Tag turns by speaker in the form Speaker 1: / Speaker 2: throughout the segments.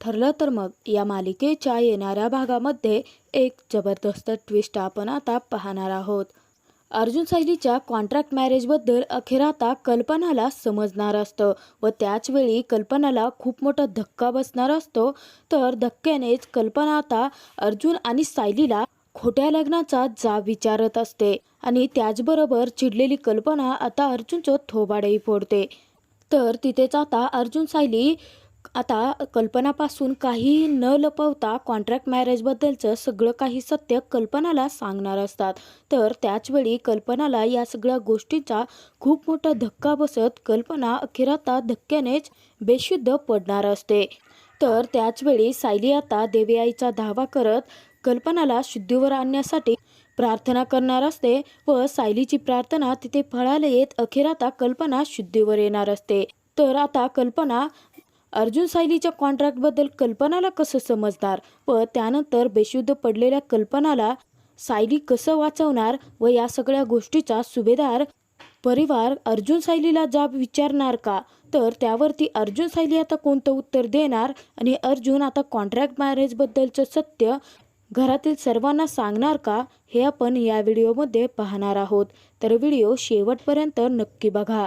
Speaker 1: ठरलं तर मग या मालिकेच्या येणाऱ्या भागामध्ये एक जबरदस्त ट्विस्ट आपण आता पाहणार आहोत. अर्जुन सायलीच्या कॉन्ट्रॅक्ट मॅरेजबद्दल अखेर आता कल्पनाला समजणार असतं व त्याचवेळी कल्पनाला खूप मोठा धक्का बसणार असतो. तर धक्क्यानेच कल्पना आता अर्जुन आणि सायलीला खोट्या लग्नाचा जा विचारत असते आणि त्याचबरोबर चिडलेली कल्पना आता अर्जुनचं थोबाडही फोडते. तर तिथेच आता अर्जुन सायली आता कल्पनापासून काहीही न लपवता कॉन्ट्रॅक्ट मॅरेजबद्दलचं सगळं काही सत्य कल्पनाला सांगणार असतात. तर त्याचवेळी कल्पनाला या सगळ्या गोष्टींचा खूप मोठा धक्का बसत कल्पना अखेर आता धक्क्यानेच बेशुद्ध पडणार असते. तर त्याचवेळी सायली आता देवी आईचा धावा करत कल्पनाला शुद्धीवर आणण्यासाठी प्रार्थना करणार असते व सायलीची प्रार्थना तिथे फळाला येत अखेर आता कल्पना शुद्धीवर येणार असते. तर आता कल्पना अर्जुन सायलीच्या कॉन्ट्रॅक्टबद्दल कल्पनाला कसं समजणार व त्यानंतर बेशुद्ध पडलेल्या कल्पनाला सायली कसं वाचवणार व या सगळ्या गोष्टीचा सुभेदार परिवार अर्जुन सायलीला जाब विचारणार का? तर त्यावरती अर्जुन सायली आता कोणतं उत्तर देणार आणि अर्जुन आता कॉन्ट्रॅक्ट मॅरेजबद्दलचं सत्य घरातील सर्वांना सांगणार का? हे आपण या व्हिडिओमध्ये पाहणार आहोत. तर व्हिडिओ शेवटपर्यंत नक्की बघा.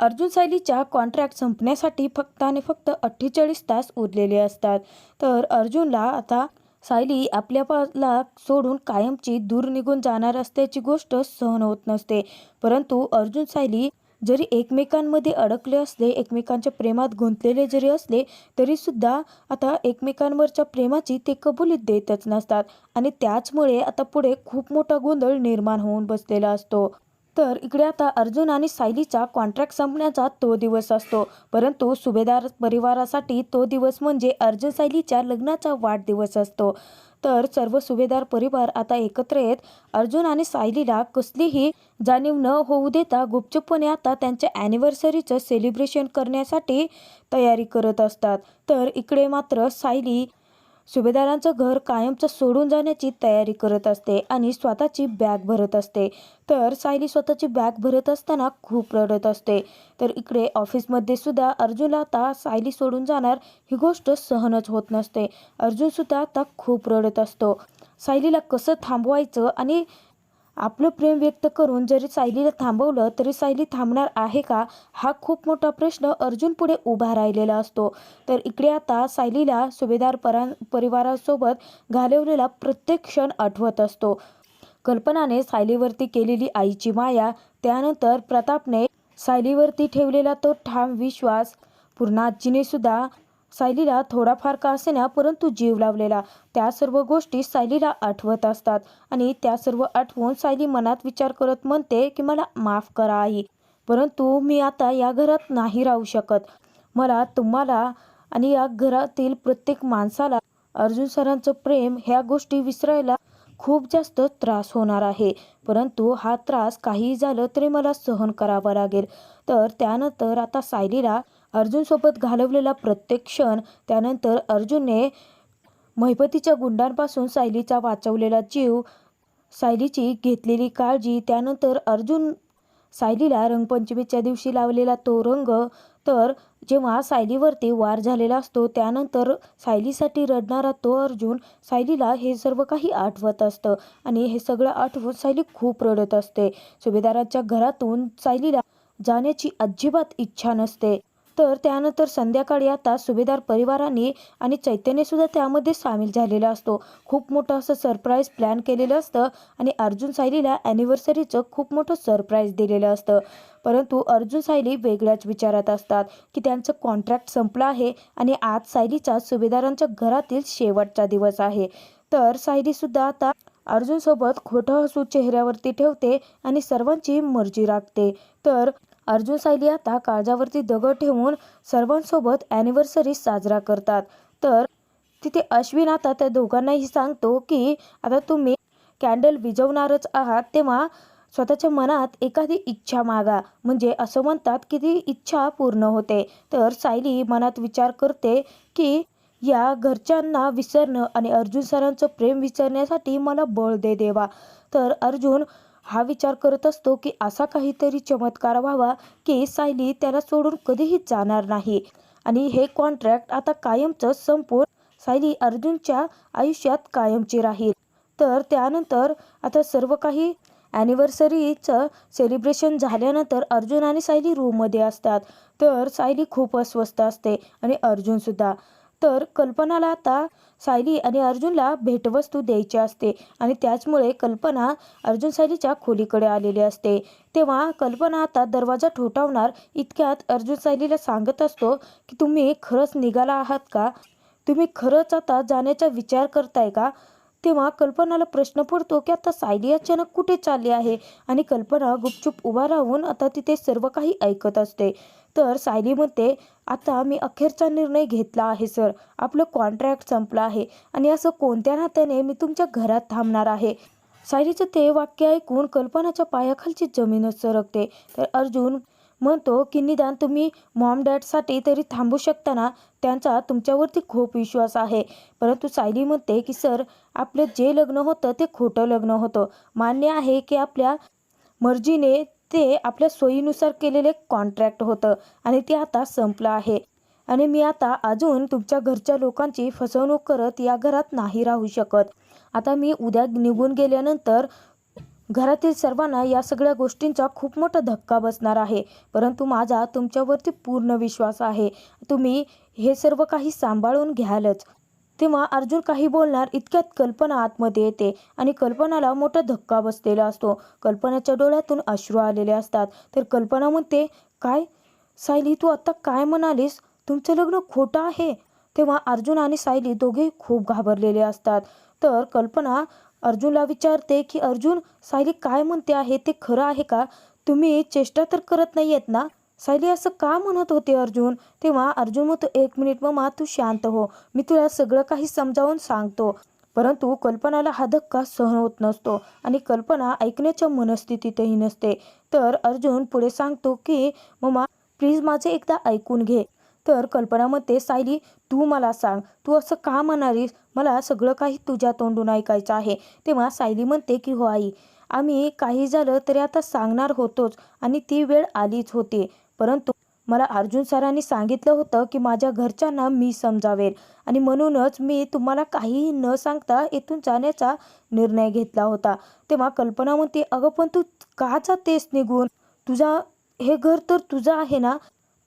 Speaker 1: अर्जुन सायलीच्या कॉन्ट्रॅक्ट संपण्यासाठी फक्त आणि फक्त अठ्ठेचाळीस तास उरलेले असतात. तर अर्जुनला आता सायली आपल्याला सोडून कायमची दूर निघून जाणार असल्याची गोष्ट सहन होत नसते. परंतु अर्जुन सायली जरी एकमेकांमध्ये अडकले असले एकमेकांच्या प्रेमात गुंतलेले जरी असले तरीसुद्धा आता एकमेकांवरच्या प्रेमाची ते कबुलीत देतच नसतात. आणि त्याचमुळे आता पुढे खूप मोठा गोंधळ निर्माण होऊन बसलेला असतो. तर इकडे आता अर्जुन आणि सायलीचा कॉन्ट्रॅक्ट संपण्याचा तो दिवस असतो. परंतु सुभेदार परिवारासाठी तो दिवस म्हणजे अर्जुन सायलीच्या लग्नाचा वाढदिवस असतो. तर सर्व सुभेदार परिवार आता एकत्र येत अर्जुन आणि सायलीला कसलीही जाणीव न होऊ देता गुपचूपपणे आता त्यांच्या ॲनिव्हर्सरीचं सेलिब्रेशन करण्यासाठी तयारी करत असतात. तर इकडे मात्र सायली सुभेदारांचं घर कायमचं सोडून जाण्याची तयारी करत असते आणि स्वतःची बॅग भरत असते. तर सायली स्वतःची बॅग भरत असताना खूप रडत असते. तर इकडे ऑफिसमध्ये सुद्धा अर्जुनला आता सायली सोडून जाणार ही गोष्ट सहनच होत नसते. अर्जुनसुद्धा आता खूप रडत असतो. सायलीला कसं थांबवायचं आणि आपलं प्रेम व्यक्त करून जरी सायलीला थांबवलं तरी सायली थांबणार आहे का? हा खूप मोठा प्रश्न अर्जुन पुढे उभा राहिलेला असतो. तर इकडे आता सायलीला सुभेदार परा परिवारासोबत घालवलेला प्रत्येक क्षण आठवत असतो. कल्पनाने सायलीवरती केलेली आईची माया त्यानंतर प्रतापने सायलीवरती ठेवलेला तो ठाम विश्वास पूर्ण आजीने सुद्धा सायलीला थोडाफार का असेना परंतु जीव लावलेला. त्या सर्व गोष्टी सायलीला आठवत असतात आणि त्या सर्व आठवून सायली मनात विचार करत म्हणते की मला माफ करा आई परंतु मी आता या घरात नाही राहू शकत. मला तुम्हाला आणि या घरातील प्रत्येक माणसाला अर्जुन सरांचं प्रेम ह्या गोष्टी विसरायला खूप जास्त त्रास होणार आहे. परंतु हा त्रास काही झालं तरी मला सहन करावा लागेल. तर त्यानंतर आता सायलीला अर्जुनसोबत घालवलेला प्रत्येक क्षण त्यानंतर अर्जुनने महिपतीच्या गुंडांपासून सायलीचा वाचवलेला जीव सायलीची घेतलेली काळजी त्यानंतर अर्जुन सायलीला रंगपंचमीच्या दिवशी लावलेला तो रंग तर जेव्हा सायलीवरती वार झालेला असतो त्यानंतर सायलीसाठी रडणारा तो अर्जुन सायलीला हे सर्व काही आठवत असतं आणि हे सगळं आठवून सायली खूप रडत असते. सुभेदाराच्या घरातून सायलीला जाण्याची अजिबात इच्छा नसते. तर त्यानंतर संध्याकाळी आता सुभेदार परिवाराने आणि चैतन्य सुद्धा त्यामध्ये सामील झालेला असतो. खूप मोठं असं सरप्राईज प्लॅन केलेलं असतं आणि अर्जुन सायलीला ॲनिव्हर्सरीचं खूप मोठं सरप्राईज दिलेलं असतं. परंतु अर्जुन सायली वेगळ्याच विचारात असतात की त्यांचं कॉन्ट्रॅक्ट संपलं आहे आणि आज सायलीचा सुभेदारांच्या घरातील शेवटचा दिवस आहे. तर सायलीसुद्धा आता अर्जुनसोबत खोटं हसू चेहऱ्यावरती ठेवते आणि सर्वांची मर्जी राखते. तर अर्जुन सायली आता काळजावरती दगड ठेवून सर्वांसोबत ॲनिव्हर्सरी साजरा करतात. तर तिथे अश्विन आता त्या दोघांनाही सांगतो की आता तुम्ही कॅन्डल विजवणारच आहात तेव्हा स्वतःच्या मनात एखादी इच्छा मागा. म्हणजे असं म्हणतात की ती इच्छा पूर्ण होते. तर सायली मनात विचार करते की या घरच्यांना विसरणं आणि अर्जुन सरांचं प्रेम विसरण्यासाठी मला बळ दे देवा. तर अर्जुन हा विचार करत असतो की असा काहीतरी चमत्कार व्हावा की सायली त्याला सोडून कधीही जाणार नाही. आणि हे कॉन्ट्रॅक्ट आता कायमचं संपून सायली अर्जुनच्या आयुष्यात कायमची राहील. तर त्यानंतर आता सर्व काही ॲनिव्हर्सरीचं सेलिब्रेशन झाल्यानंतर अर्जुन आणि सायली रूममध्ये असतात. तर सायली खूप अस्वस्थ असते आणि अर्जुनसुद्धा तर कल्पनाला आता सायली आणि अर्जुनला भेटवस्तू द्यायची असते आणि त्याचमुळे कल्पना अर्जुन सायलीच्या खोलीकडे आलेली असते. तेव्हा कल्पना आता दरवाजा ठोठावणार इतक्यात अर्जुन सायलीला सांगत असतो की तुम्ही खरंच निघाला आहात का? तुम्ही खरंच आता जाण्याचा विचार करताय का? तेव्हा कल्पनाला प्रश्न पडतो की आता सायली अचानक कुठे चालली आहे? आणि कल्पना गुपचूप उभा राहून आता तिथे सर्व काही ऐकत असते. तर सायली म्हणते आता मी अखेरचा निर्णय घेतला आहे सर. आपलं कॉन्ट्रॅक्ट संपलं आहे. आणि असं कोणत्या नात्याने मी तुमच्या घरात थांबणार आहे? सायलीचं ते वाक्य ऐकून कल्पनाच्या पायाखालची जमीनच सरकते. तर अर्जुन म्हणतो की निदान तुम्ही मॉम डॅडसाठी तरी थांबू शकता ना? त्यांचा तुमच्यावरती खूप विश्वास आहे. परंतु सायली म्हणते की सर आपलं जे लग्न होतं ते खोटं लग्न होतं. मान्य आहे की आपल्या मर्जीने ते आपल्या सोयीनुसार केलेले कॉन्ट्रॅक्ट होतं आणि ते आता संपलं आहे. आणि मी आता अजून तुमच्या घरच्या लोकांची फसवणूक करत या घरात नाही राहू शकत. आता मी उद्या निघून गेल्यानंतर घरातील सर्वांना या सगळ्या गोष्टींचा खूप मोठा धक्का बसणार आहे. परंतु माझा तुमच्यावरती पूर्ण विश्वास आहे. तुम्ही हे सर्व काही सांभाळून घ्यालच. तेव्हा अर्जुन काही बोलणार इतक्यात कल्पना आतमध्ये येते आणि कल्पनाला मोठा धक्का बसलेला असतो. कल्पनाच्या डोळ्यातून अश्रू आलेले असतात. तर कल्पना म्हणते काय? सायली तू आता काय म्हणालीस? तुमचं लग्न खोटं आहे. तेव्हा अर्जुन आणि सायली दोघेही खूप घाबरलेले असतात. तर कल्पना अर्जुनला विचारते की अर्जुन सायली काय म्हणते आहे? ते खरं आहे का? तुम्ही चेष्टा तर करत नाही आहेत ना? सायली असं का म्हणत होते अर्जुन? तेव्हा अर्जुन म्हणतो एक मिनिट मग मा तू शांत हो. मी तुला सगळं काही समजावून सांगतो. परंतु कल्पनाला हा धक्का सहन होत नसतो आणि कल्पना ऐकण्याच्या मनस्थितीतही नसते. तर अर्जुन पुढे सांगतो की ममा प्लीज माझे एकदा ऐकून घे. तर कल्पना म्हणते सायली तू मला सांग तू असं का म्हणालीस? मला सगळं काही तुझ्या तोंडून ऐकायचं आहे. तेव्हा सायली म्हणते की हो आई आम्ही काही झालं तरी आता सांगणार होतोच आणि ती वेळ आलीच होती. परंतु मला अर्जुन सरांनी सांगितलं होतं की माझ्या घरच्यांना मी समजावेल आणि म्हणूनच मी तुम्हाला काहीही न सांगता इथून जाण्याचा निर्णय घेतला होता. तेव्हा कल्पना म्हणते अगं पण तू का जातेस निघून? तुझा हे घर तर तुझं आहे ना?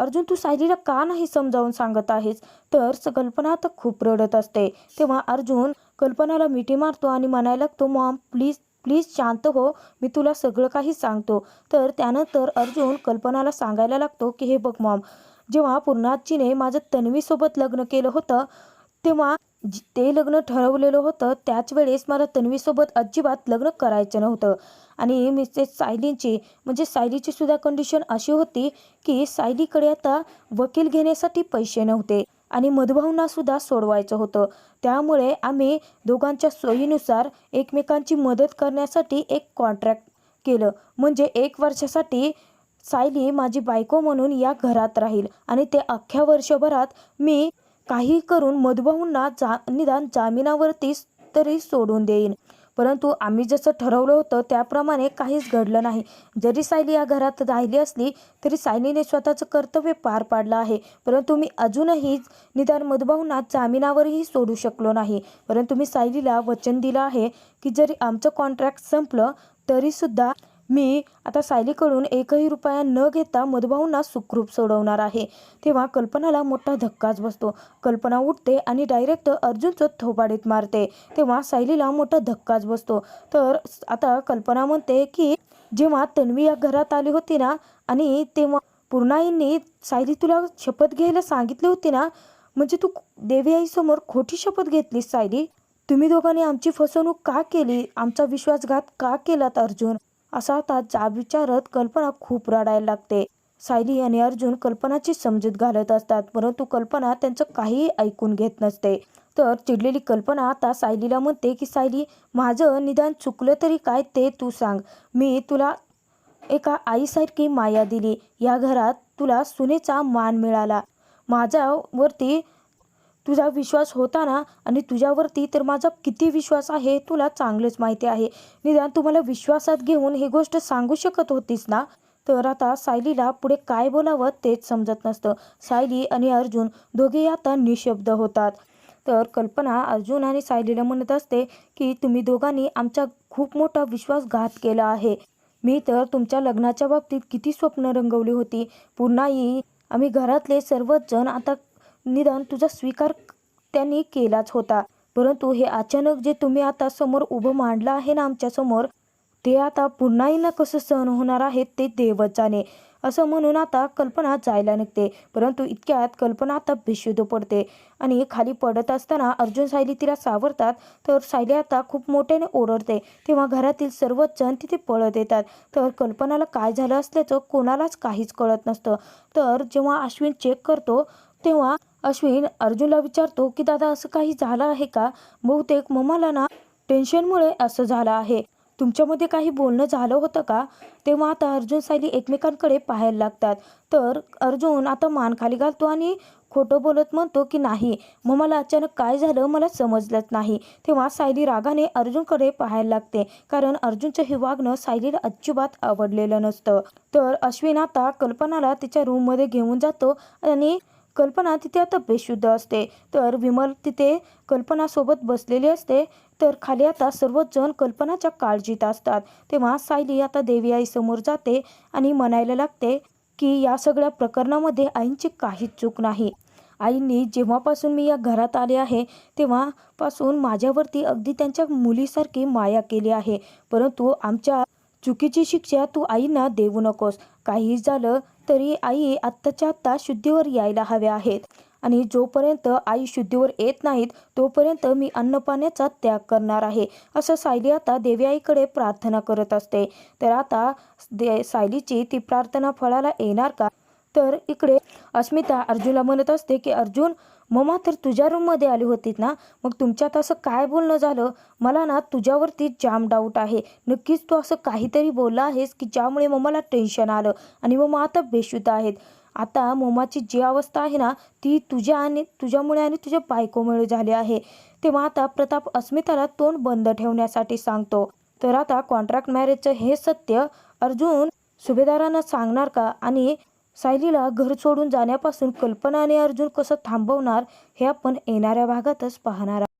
Speaker 1: अर्जुन तू सायलीला का नाही समजावून सांगत आहेस? तर स- कल्पना तर खूप रडत असते. तेव्हा अर्जुन कल्पनाला मिठी मारतो आणि म्हणायला लागतो मॉम प्लीज प्लीज शांत हो मी तुला सगळं काही सांगतो. तर त्यानंतर अर्जुन कल्पनाला सांगायला लागतो की हे बघ मॉम जेव्हा पूर्णाजीने माझं तन्वीसोबत लग्न केलं होतं तेव्हा ते लग्न ठरवलेलं होतं त्याच वेळेस मला तन्वीसोबत अजिबात लग्न करायचं नव्हतं. आणि मिसेस सायलींची म्हणजे सायलीची सुद्धा कंडिशन अशी होती की सायलीकडे आता वकील घेण्यासाठी पैसे नव्हते आणि मधुभाऊंना सुद्धा सोडवायचं होतं. त्यामुळे आम्ही दोघांच्या सोयीनुसार एकमेकांची मदत करण्यासाठी एक कॉन्ट्रॅक्ट केलं. म्हणजे एक वर्षासाठी सायली माझी बायको म्हणून या घरात राहील आणि ते अख्ख्या वर्षभरात मी काही करून मधुभाऊंना जा निदान जामिनावरतीच तरी सोडून देईन. परंतु आम्ही जसं ठरवलं होतं त्याप्रमाणे काहीच घडलं नाही. जरी सायली या घरात राहिली असली तरी सायलीने स्वतःचं कर्तव्य पार पाडलं आहे. परंतु मी अजूनही निदान मधुभाऊंना जामिनावरही सोडू शकलो नाही. परंतु मी सायलीला वचन दिलं आहे की जरी आमचं कॉन्ट्रॅक्ट संपलं तरीसुद्धा मी आता सायलीकडून एकही रुपया न घेता मधुभाऊंना सुखरूप सोडवणार आहे. तेव्हा कल्पनाला मोठा धक्काच बसतो. कल्पना उठते आणि डायरेक्ट अर्जुनचं थोबाडीत मारते. तेव्हा सायलीला मोठा धक्काच बसतो. तर आता कल्पना म्हणते की जेव्हा तन्वी या घरात आली होती ना आणि तेव्हा पूर्णाईंनी सायली तुला शपथ घ्यायला सांगितली होती ना म्हणजे तू देवी आईसमोर खोटी शपथ घेतलीस सायली? तुम्ही दोघांनी आमची फसवणूक का केली? आमचा विश्वासघात का केलात अर्जुन? असा आता जाब विचारत कल्पना खूप रडायला लागते. सायली आणि अर्जुन कल्पनाची समजूत घालत असतात परंतु कल्पना त्यांचं काहीही ऐकून घेत नसते. तर चिडलेली कल्पना आता सायलीला म्हणते की सायली माझं निदान चुकलं तरी काय ते तू सांग. मी तुला एका आईसारखी माया दिली. या घरात तुला सुनेचा मान मिळाला. माझ्यावरती तुझा विश्वास होता ना? आणि तुझ्यावरती तर माझा किती विश्वास आहे तुला चांगलंच माहिती आहे. निदान तुम्हाला विश्वासात घेऊन ही गोष्ट सांगू शकत होतीस ना? तर आता सायलीला पुढे काय बोलावं तेच समजत नसतं. सायली आणि अर्जुन दोघेही आता निशब्द होतात. तर कल्पना अर्जुन आणि सायलीला म्हणत असते की तुम्ही दोघांनी आमचा खूप मोठा विश्वासघात केला आहे. मी तर तुमच्या लग्नाच्या बाबतीत किती स्वप्न रंगवली होती. पुन्हा आम्ही घरातले सर्वच जण आता निदान तुझा स्वीकार त्यांनी केलाच होता. परंतु हे अचानक जे तुम्ही आता समोर उभं मांडलं आहे ना आमच्यासमोर ते आता पुन्हाही ना कसं सहन होणार आहे ते देवच जाणे. असं म्हणून आता कल्पना जायला निघते. परंतु इतक्यात कल्पना आता बेशुद्ध पडते. आणि खाली पडत असताना अर्जुन सायली तिला सावरतात तर सायली आता खूप मोठ्याने ओरडते. तेव्हा घरातील सर्वच जण तिथे पळत येतात. तर कल्पनाला काय झालं असल्याचं कोणालाच काहीच कळत नसतं. तर जेव्हा अश्विन चेक करतो तेव्हा अश्विन अर्जुनला विचारतो की दादा असं काही झालं आहे का? बहुतेक मम्माला ना टेन्शनमुळे असं झालं आहे. तुमच्यामध्ये काही बोलणं झालं होतं का? तेव्हा आता अर्जुन सायली एकमेकांकडे पाहायला लागतात. तर अर्जुन आता मान खाली घालतो आणि खोटं बोलत म्हणतो की नाही मग मला अचानक काय झालं मला समजलंच नाही. तेव्हा सायली रागाने अर्जुनकडे पाहायला लागते कारण अर्जुनचं हे वागणं सायलीला अजिबात आवडलेलं नसतं. तर अश्विन आता कल्पनाला तिच्या रूममध्ये घेऊन जातो आणि कल्पना तिथे आता बेशुद्ध असते. तर विमल तिथे कल्पनासोबत बसलेली असते. तर खाली आता सर्वच जण कल्पनाच्या काळजीत असतात. तेव्हा सायली आता देवी आई समोर जाते आणि म्हणायला लागते की या सगळ्या प्रकरणामध्ये आईंची काहीच चूक नाही. आईंनी जेव्हापासून मी या घरात आले आहे तेव्हापासून माझ्यावरती अगदी त्यांच्या मुलीसारखी माया केली आहे. परंतु आमच्या चुकीची शिक्षा तू आईंना देऊ नकोस. काही झालं तरी आई आत्ताच्या आत्ता शुद्धीवर यायला हव्या आहेत. आणि जोपर्यंत आई शुद्धीवर येत नाहीत तोपर्यंत मी अन्नपाण्याचा त्याग करणार आहे असं सायली आता देवी आईकडे प्रार्थना करत असते. तर आता दे सायलीची ती प्रार्थना फळाला येणार का? तर इकडे अस्मिता अर्जुनला म्हणत असते की अर्जुन मम्मा तर तुझ्या रूममध्ये आली होतीत ना? मग तुमच्यात असं काय बोलणं झालं? मला ना तुझ्यावरती जाम डाऊट आहे. नक्कीच तू असं काहीतरी बोलला आहेस की ज्यामुळे मम्माला टेन्शन आलं आणि मम्मा आता बेशुद्ध आहेत. आता ममाची जी अवस्था आहे ना ती तुझ्या आणि तुझ्यामुळे आणि तुझ्या बायकोमुळे झाली आहे. तेव्हा आता प्रताप अस्मिताला तोंड बंद ठेवण्यासाठी सांगतो. तर आता कॉन्ट्रॅक्ट मॅरेजचं हे सत्य अर्जुन सुभेदारांना सांगणार का? आणि सायलीला घर सोडून जाण्यापासून कल्पना आणि अर्जुन कसं थांबवणार हे आपण येणाऱ्या भागातच पाहणार